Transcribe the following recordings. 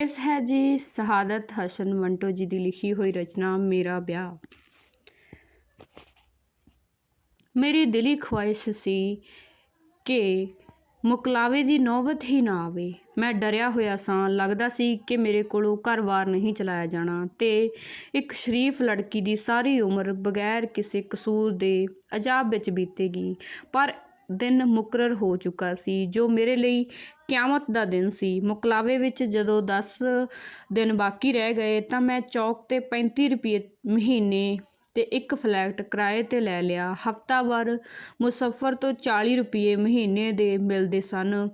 ਇਸ ਹੈ ਜੀ ਸ਼ਹਾਦਤ ਹਸਨ ਮੰਟੋ ਜੀ ਦੀ ਲਿਖੀ ਹੋਈ ਰਚਨਾ, ਮੇਰਾ ਵਿਆਹ। ਮੇਰੀ ਦਿਲੀ ਖੁਆਇਸ਼ ਸੀ ਕਿ ਮੁਕਲਾਵੇ ਦੀ ਨੌਬਤ ਹੀ ਨਾ ਆਵੇ। ਮੈਂ ਡਰਿਆ ਹੋਇਆ ਸਾਂ। ਲੱਗਦਾ ਸੀ ਕਿ ਮੇਰੇ ਕੋਲੋਂ ਘਰ-ਬਾਰ ਨਹੀਂ ਚਲਾਇਆ ਜਾਣਾ ਤੇ ਇੱਕ ਸ਼ਰੀਫ ਲੜਕੀ ਦੀ ਸਾਰੀ ਉਮਰ ਬਗੈਰ ਕਿਸੇ ਕਸੂਰ ਦੇ ਅਜ਼ਾਬ ਵਿੱਚ ਬੀਤੇਗੀ। ਪਰ ਦਿਨ ਮੁਕਰਰ ਹੋ ਚੁੱਕਾ ਸੀ, ਜੋ ਮੇਰੇ ਲਈ ਕਿਆਮਤ ਦਾ ਦਿਨ ਸੀ। ਮੁਕਲਾਵੇ ਵਿੱਚ ਜਦੋਂ 10 ਦਿਨ ਬਾਕੀ ਰਹਿ ਗਏ, ਤਾਂ ਮੈਂ ਚੌਕ ਤੇ 35 ਰੁਪਏ ਮਹੀਨੇ ਤੇ ਇੱਕ ਫਲੈਟ ਕਿਰਾਏ ਤੇ ਲੈ ਲਿਆ। ਹਫਤਾਵਾਰ ਮੁਸਫਰ ਤੋਂ 40 ਰੁਪਏ ਮਹੀਨੇ ਦੇ ਮਿਲਦੇ ਸਨ,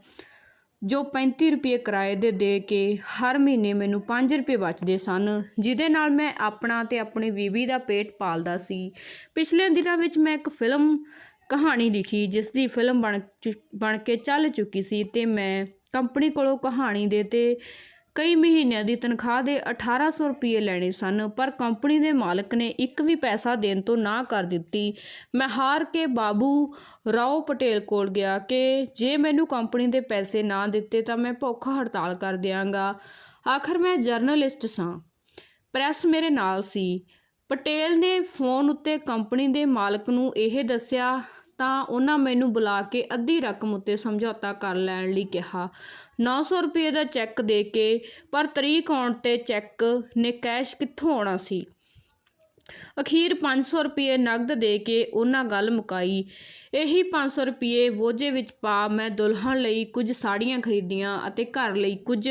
ਜੋ 35 ਰੁਪਏ ਕਿਰਾਏ ਦੇ ਦੇ ਕੇ ਹਰ ਮਹੀਨੇ ਮੈਨੂੰ 5 ਰੁਪਏ ਬਚਦੇ ਸਨ, ਜਿਹਦੇ ਨਾਲ ਮੈਂ ਆਪਣਾ ਤੇ ਆਪਣੀ ਬੀਬੀ ਦਾ ਪੇਟ ਪਾਲਦਾ ਸੀ। ਪਿਛਲੇ ਦਿਨਾਂ ਵਿੱਚ ਮੈਂ ਇੱਕ ਫਿਲਮ ਕਹਾਣੀ ਲਿਖੀ ਜਿਸ ਦੀ ਫਿਲਮ ਬਣ ਚੁ- ਬਣ ਕੇ ਚੱਲ ਚੁੱਕੀ ਸੀ ਤੇ ਮੈਂ ਕੰਪਨੀ ਕੋਲੋਂ ਕਹਾਣੀ ਦੇ ਤੇ ਕਈ ਮਹੀਨਿਆਂ ਦੀ ਤਨਖਾਹ ਦੇ 1800 ਰੁਪਏ ਲੈਣੇ ਸਨ, ਪਰ ਕੰਪਨੀ ਦੇ ਮਾਲਕ ਨੇ ਇੱਕ ਵੀ ਪੈਸਾ ਦੇਣ ਤੋਂ ਨਾ ਕਰ ਦਿੱਤੀ। ਮੈਂ ਹਾਰ ਕੇ ਬਾਬੂ ਰਾਓ ਪਟੇਲ ਕੋਲ ਗਿਆ ਕਿ ਜੇ ਮੈਨੂੰ ਕੰਪਨੀ ਦੇ ਪੈਸੇ ਨਾ ਦਿੱਤੇ ਤਾਂ ਮੈਂ ਭੁੱਖ ਹੜਤਾਲ ਕਰ ਦਿਆਂਗਾ। ਆਖਰ ਮੈਂ ਜਰਨਲਿਸਟ ਸਾਂ। ਪ੍ਰੈਸ ਮੇਰੇ ਨਾਲ ਸੀ। ਪਟੇਲ ਨੇ ਫੋਨ ਉੱਤੇ ਕੰਪਨੀ ਦੇ ਮਾਲਕ ਨੂੰ ਇਹ ਦੱਸਿਆ ਤਾਂ ਉਹਨਾਂ ਮੈਨੂੰ ਬੁਲਾ ਕੇ ਅੱਧੀ ਰਕਮ ਉੱਤੇ ਸਮਝੌਤਾ ਕਰ ਲੈਣ ਲਈ ਕਿਹਾ। 900 ਰੁਪਏ ਦਾ ਚੈੱਕ ਦੇ ਕੇ, ਪਰ ਤਰੀਕ ਆਉਣ ਤੇ ਚੈੱਕ ਨੇ ਕੈਸ਼ ਕਿੱਥੋਂ ਆਉਣਾ ਸੀ? ਅਖੀਰ 500 ਰੁਪਏ ਨਗਦ ਦੇ ਕੇ ਉਹਨਾਂ ਗੱਲ ਮੁਕਾਈ। ਇਹੀ 500 ਰੁਪਏ ਬੋਝੇ ਵਿੱਚ ਪਾ ਮੈਂ ਦੁਲਹਨ ਲਈ ਕੁਝ ਸਾੜੀਆਂ ਖਰੀਦੀਆਂ ਅਤੇ ਘਰ ਲਈ ਕੁਝ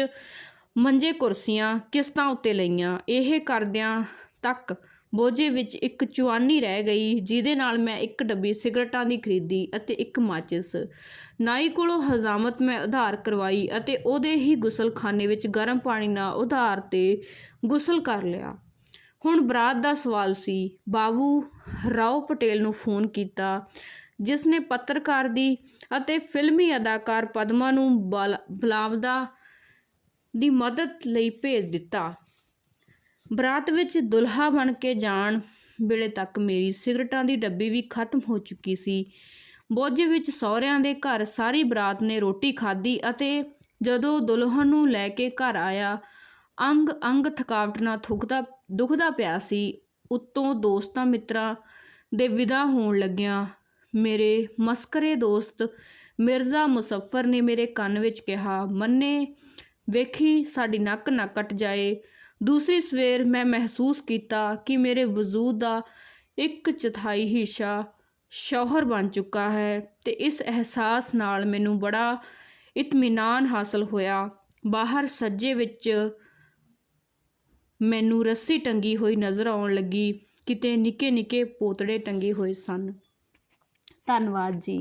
ਮੰਜੇ ਕੁਰਸੀਆਂ ਕਿਸ਼ਤਾਂ ਉੱਤੇ ਲਈਆਂ। ਇਹ ਕਰਦਿਆਂ ਤੱਕ ਬੋਝੇ ਵਿੱਚ ਇੱਕ ਚੁਆਨੀ ਰਹਿ ਗਈ, ਜਿਹਦੇ ਨਾਲ ਮੈਂ ਇੱਕ ਡੱਬੀ ਸਿਗਰਟਾਂ ਦੀ ਖਰੀਦੀ ਅਤੇ ਇੱਕ ਮਾਚਿਸ। ਨਾਈ ਕੋਲੋਂ ਹਜ਼ਾਮਤ ਮੈਂ ਉਧਾਰ ਕਰਵਾਈ ਅਤੇ ਉਹਦੇ ਹੀ ਗੁਸਲਖਾਨੇ ਵਿੱਚ ਗਰਮ ਪਾਣੀ ਨਾਲ ਉਧਾਰ ਤੇ ਗੁਸਲ ਕਰ ਲਿਆ। ਹੁਣ ਬਰਾਤ ਦਾ ਸਵਾਲ ਸੀ। ਬਾਬੂ ਰਾਓ ਪਟੇਲ ਨੂੰ ਫੋਨ ਕੀਤਾ, ਜਿਸ ਨੇ ਪੱਤਰਕਾਰ ਦੀ ਅਤੇ ਫਿਲਮੀ ਅਦਾਕਾਰ ਪਦਮਾ ਨੂੰ ਬਲ- ਬੁਲਾਵਦਾ ਦੀ ਮਦਦ ਲਈ ਭੇਜ ਦਿੱਤਾ। ਬਰਾਤ ਵਿੱਚ ਦੁਲਹਾ ਬਣ ਕੇ ਜਾਣ ਵੇਲੇ ਤੱਕ ਮੇਰੀ ਸਿਗਰਟਾਂ ਦੀ ਡੱਬੀ ਵੀ ਖਤਮ ਹੋ ਚੁੱਕੀ ਸੀ। ਬੋਝੇ ਵਿੱਚ ਸਹੁਰਿਆਂ ਦੇ ਘਰ ਸਾਰੀ ਬਰਾਤ ਨੇ ਰੋਟੀ ਖਾਧੀ ਅਤੇ ਜਦੋਂ ਦੁਲਹਨ ਨੂੰ ਲੈ ਕੇ ਘਰ ਆਇਆ, ਅੰਗ ਅੰਗ ਥਕਾਵਟ ਨਾਲ ਥੁਕਦਾ, ਦੁਖਦਾ ਪਿਆ ਸੀ। ਉੱਤੋਂ ਦੋਸਤਾਂ ਮਿੱਤਰਾਂ ਦੇ ਵਿਦਾ ਹੋਣ ਲੱਗਿਆਂ ਮੇਰੇ ਮਸਕਰੇ ਦੋਸਤ ਮਿਰਜ਼ਾ ਮੁਸੱਫਰ ਨੇ ਮੇਰੇ ਕੰਨ ਵਿੱਚ ਕਿਹਾ, ਮੰਨੇ, ਵੇਖੀ ਸਾਡੀ ਨੱਕ ਨਾ ਕੱਟ ਜਾਏ। ਦੂਸਰੀ ਸਵੇਰ ਮੈਂ ਮਹਿਸੂਸ ਕੀਤਾ ਕਿ ਮੇਰੇ ਵਜੂਦ ਦਾ ਇੱਕ ਚੌਥਾਈ ਹਿੱਸਾ ਸ਼ੌਹਰ ਬਣ ਚੁੱਕਾ ਹੈ ਤੇ ਇਸ ਅਹਿਸਾਸ ਨਾਲ ਮੈਨੂੰ ਬੜਾ ਇਤਮੀਨਾਨ ਹਾਸਲ ਹੋਇਆ। ਬਾਹਰ ਸੱਜੇ ਵਿੱਚ ਮੈਨੂੰ ਰੱਸੀ ਟੰਗੀ ਹੋਈ ਨਜ਼ਰ ਆਉਣ ਲੱਗੀ, ਕਿਤੇ ਨਿੱਕੇ ਨਿੱਕੇ ਪੋਤੜੇ ਟੰਗੇ ਹੋਏ ਸਨ। ਧੰਨਵਾਦ ਜੀ।